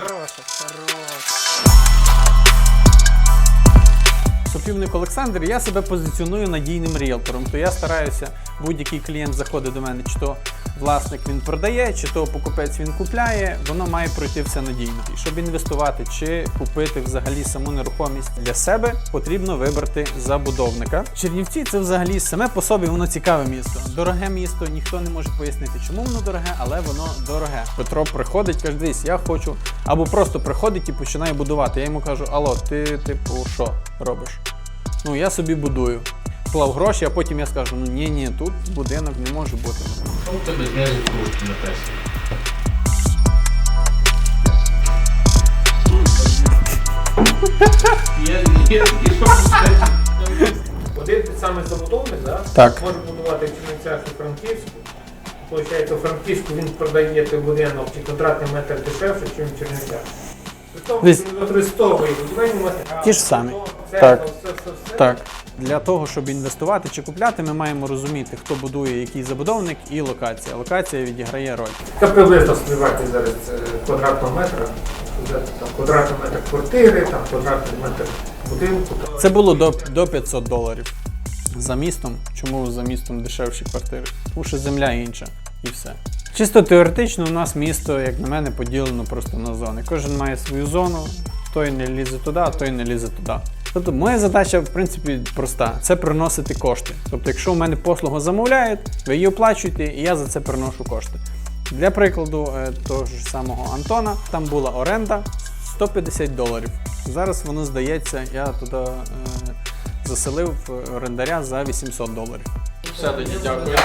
Хороший, хороший. Олександр, я себе позиціоную надійним ріелтором. То я стараюся, будь-який клієнт заходить до мене, чи то власник він продає, чи то покупець він купляє, воно має пройти все надійно. І щоб інвестувати чи купити взагалі саму нерухомість для себе, потрібно вибрати забудовника. Чернівці це взагалі саме по собі воно цікаве місто. Дороге місто, ніхто не може пояснити, чому воно дороге, але воно дороге. Петро приходить, каже, дивись, я хочу, або просто приходить і починає будувати. Я йому кажу, алло, ти типу що робиш? Ну я собі будую. Клав гроші, а потім я скажу: ну ні, ні, тут будинок не може бути. Що у тебе кружки я такі, що Один той самий забудовник, да? Так. може будувати в Чернівцях і Франківську. Получається, у Франківську він продає той будинок чи квадратний метр дешевше, ніж в Чернівцях. При тому, Десь- він використовує будівельні матеріали. Ті ж самі. бетон, Так. все, все, все. Так. Для того, щоб інвестувати чи купляти, ми маємо розуміти, хто будує який забудовник і локація. Локація відіграє роль. Яка приблизно співати зараз е, квадратного метра? Там, квадратний метр квартири, там, квадратний метр будинку. Це було до, до 500 доларів за містом. Чому за містом дешевші квартири? Тому що земля інша і все. Чисто теоретично у нас місто, як на мене, поділено просто на зони. Кожен має свою зону, той не лізе туди, а той не лізе туди. Тобто моя задача, в принципі, проста: це приносити кошти. Тобто, якщо у мене послугу замовляють, ви її оплачуєте, і я за це приношу кошти. Для прикладу, е, того ж самого Антона, там була оренда 150 доларів. Зараз воно здається, я туди е, заселив орендаря за 800 доларів. Все тоді, дякую.